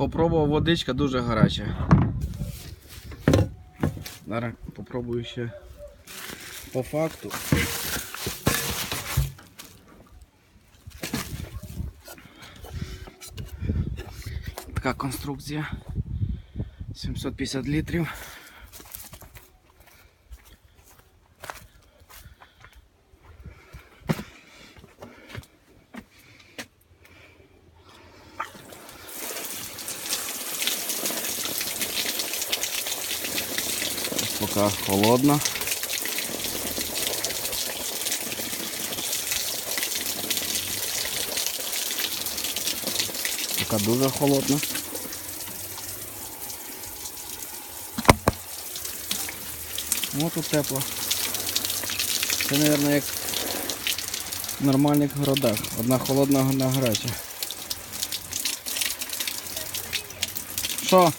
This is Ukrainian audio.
Попробував водичка дуже гаряча. Зараз попробую ще по факту. Така конструкція. 750 літрів. Поки холодно. Поки дуже холодно. Ну тут тепло. Це, мабуть, як в нормальних городах. Одна холодна, одна гаряча. Що?